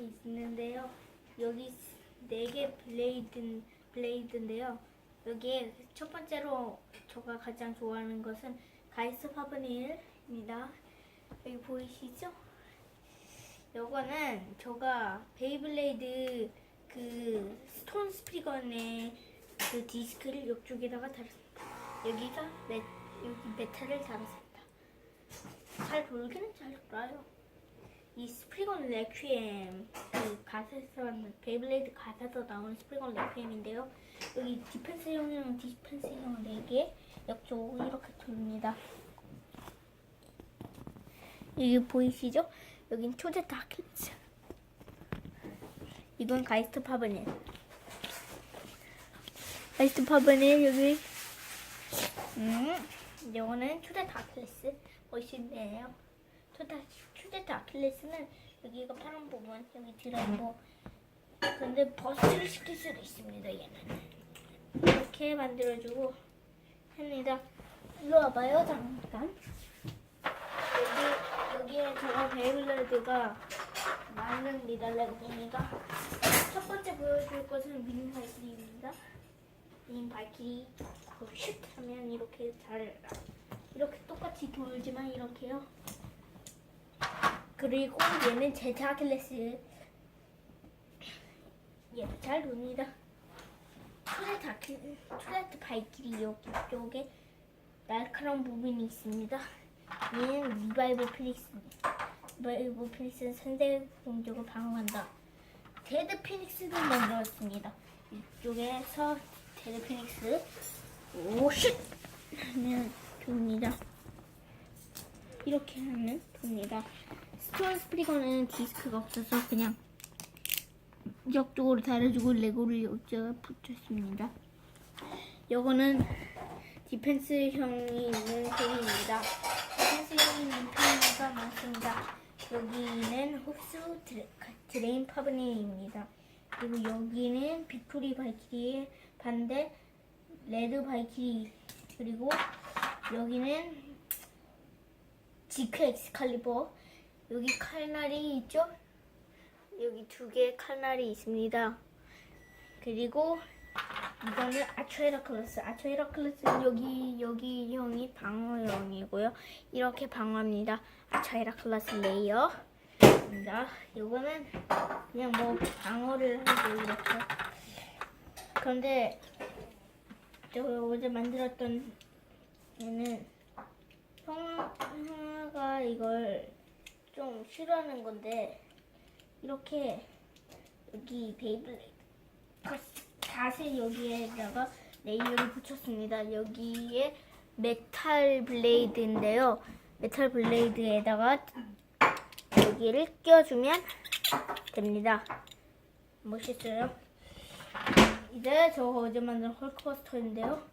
있는데요. 여기 네 개 블레이드 블레이드인데요. 여기에 첫 번째로 제가 가장 좋아하는 것은 가이스 파브닐입니다. 여기 보이시죠? 요거는 제가 베이블레이드 그 스톤 스피건의 그 디스크를 이쪽에다가 달았습니다. 여기가 메, 여기 메탈을 달았습니다. 잘 돌기는 잘 돌아요. 이 스프리건 레퀴엠 그 가사에서 베이블레이드 가사에서 나오는 스프리건 레퀴엠인데요. 여기 디펜스형이랑 디펜스형 4개 옆쪽 이렇게 돌립니다. 여기 보이시죠? 여긴 초대 다크리스. 이건 가이스트 파브넬. 가이스트 파브넬 여기 음, 이거는 초대 다클래스 멋있네요. 초대 초대 다클래스는 여기가 파란 부분 여기 들어있고 근데 버스를 시킬 수도 있습니다. 얘는 이렇게 만들어주고 합니다. 일로 와봐요 잠깐. 여기 여기에 제가 베이블레드가 많습니다. 레고입니다. 첫 번째 보여줄 것은 미니 발키리입니다. 미니 발키리 슛 하면 이렇게 잘 이렇게 똑같이 돌지만 이렇게요. 그리고 얘는 제타 클래스 얘도 잘 돕니다. 초레트 아킬 초레트 발키리 여기 쪽에 날카로운 부분이 있습니다. 얘는 리바이브 필릭스입니다. 리바이브 필릭스는 상대 공격을 방어한다. 데드 피닉스도 만들었습니다. 이쪽에서 데드 피닉스 오슛 하면 됩니다. 이렇게 하면 됩니다. 스톤 스프리거는 디스크가 없어서 그냥 이쪽으로 달아주고 레고를 여기다가 붙였습니다. 요거는 디펜스형이 있는 펜입니다. 디펜스형이 있는 펜가 많습니다. 여기는 드레, 드레인 파브네입니다. 그리고 여기는 빅토리 발키리의 반대 레드 바이키 그리고 여기는 지크 엑스칼리버 여기 칼날이 있죠? 여기 두 개의 칼날이 있습니다. 그리고 이거는 아초헤라클러스 아초헤라클러스는 여기 여기 형이 방어형이고요. 이렇게 방어합니다. 아초헤라클러스 레이어 입니다. 이거는 그냥 뭐 방어를 하고 이렇게 그런데 저 어제 만들었던 얘는 형, 형아가 이걸 좀 싫어하는 건데 이렇게 여기 베이블레이드 다시 여기에다가 레이어를 붙였습니다. 여기에 메탈 블레이드인데요. 메탈 블레이드에다가 여기를 끼워주면 됩니다. 멋있어요. 이제 저 어제 만든 헐크버스터인데요.